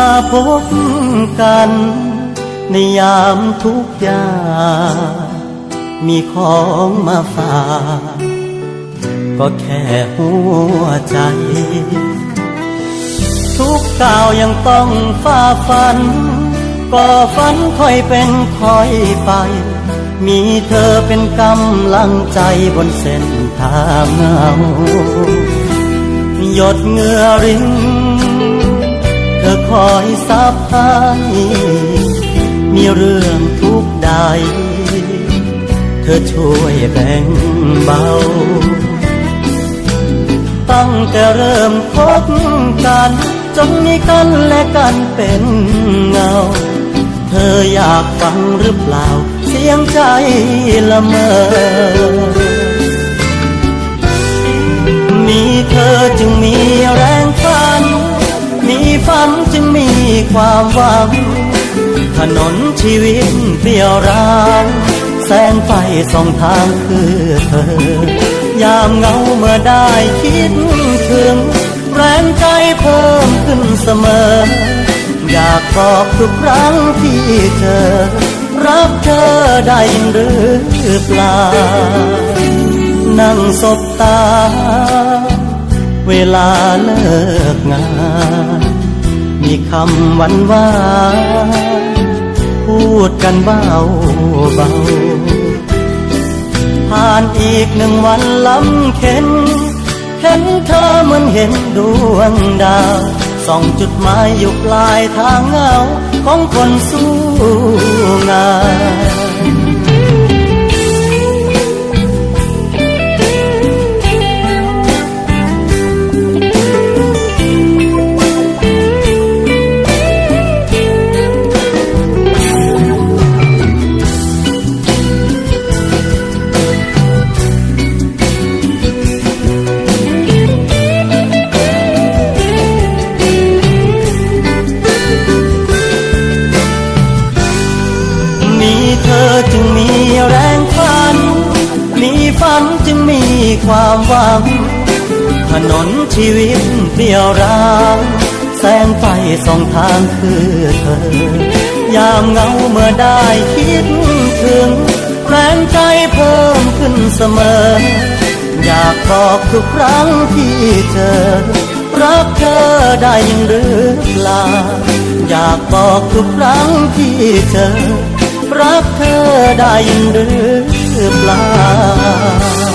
าพบกัน ในยามทุกข์ยากมีของมาฝากก็แค่หัวใจ ทุกก้าวยังต้องฝ่าฟัน ก็ฝันค่อยเป็นค่อยไป มีเธอเป็นกำลังใจบนเส้นทางเงาหยดเงื่อริน อคอยซับให้มีเรื่องทุกใด เธอช่วยแบ่งเบา ตั้งแต่เริ่มพบกัน จนมีกันและกันเป็นเงา เธออยากฟังหรือเปล่า เสียงใจละเมอ ความหวัง ถนนชีวิตเปลี่ยวร้างแสงไฟส่องทางคือเธอยามเงาเมื่อได้คิดถึง แรงใจเพิ่มขึ้นเสมอ อยากบอกทุกครั้งที่เจอ รักเธอได้หรือเปล่า นั่งสบตา เวลาเลิกงาน มีคำหวานหวานพูดกันเบาเบาผ่านอีกหนึ่งวันลำเข็นเห็นเธอเหมือนเห็นดวงดาวส่องจุดหมายอยู่ปลายทางเงาของคนสู้งาน เธอจึงมีแรงฝัน มีฝันจึงมีความหวัง ถนนชีวิตเปลี่ยวร้างแสงไฟส่องทางคือเธอ ยามเงาเมื่อได้คิดถึง แรงใจเพิ่มขึ้นเสมอ อยากบอกทุกครั้งที่เจอ รักเธอได้ยังหรือเปล่าอยากบอกทุกครั้งที่เจอ รักเธอได้หรือเปล่า